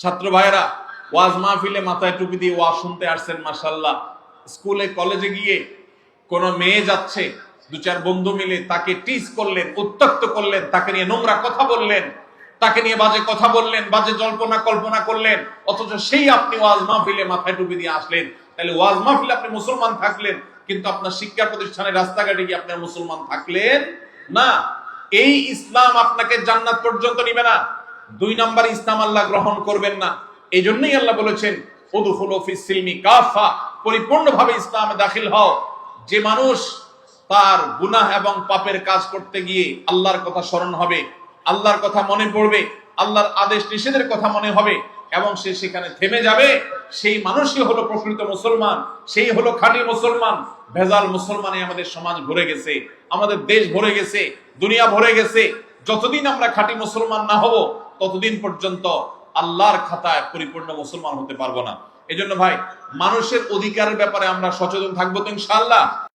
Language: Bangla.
ছাত্র ভাইয়েরা, ওয়াজ মাহফিলে মাথায় টুপি দিয়ে ওয়াজ শুনতে আসছেন মাসাল্লাহ স্কুলে, কলেজে গিয়ে কোন মেয়ে যাচ্ছে, দু চার বন্ধু মিলে তাকে টিস করলেন উত্তক্ত করলেন, তাকে নিয়ে নোংরা কথা বললেন, তাকে নিয়ে বাজে কথা বললেন, বাজে জল্পনা কল্পনা করলেন, অথচ সেই আপনি ওয়াজ মাহফিলে মাথায় টুপি দিয়ে আসলেন। তাহলে ওয়াজ মাহফিলে আপনি মুসলমান থাকলেন, কিন্তু আপনার শিক্ষা প্রতিষ্ঠানে রাস্তাঘাটে গিয়ে আপনার মুসলমান থাকলেন? না। এই ইসলাম আপনাকে জান্নাত পর্যন্ত নিবে না। দুই নাম্বার ইসলাম আল্লাহ গ্রহণ করবেন না। এই জন্যই আল্লাহ বলেছেন সিলমি কাফা। পরিপূর্ণভাবে ইসলামে দাখিল হও। যে মানুষ তার গুনাহ এবং পাপের কাজ করতে গিয়ে আল্লাহর কথা স্মরণ হবে, আল্লাহর কথা মনে পড়বে, আল্লাহর আদেশ নিষেধের কথা মনে হবে, এবং সে সেখানে থেমে যাবে, সেই মানুষই হলো প্রকৃত মুসলমান, সেই হলো খাঁটি মুসলমান। ভেজাল মুসলমানে আমাদের সমাজ ভরে গেছে, আমাদের দেশ ভরে গেছে, দুনিয়া ভরে গেছে। যতদিন আমরা খাঁটি মুসলমান না হব ততদিন পর্যন্ত আল্লাহর খাতায় পরিপূর্ণ মুসলমান হতে পারব না। এজন্য ভাই, মানুষের অধিকারের ব্যাপারে আমরা সচেতন থাকব তো ইনশাআল্লাহ।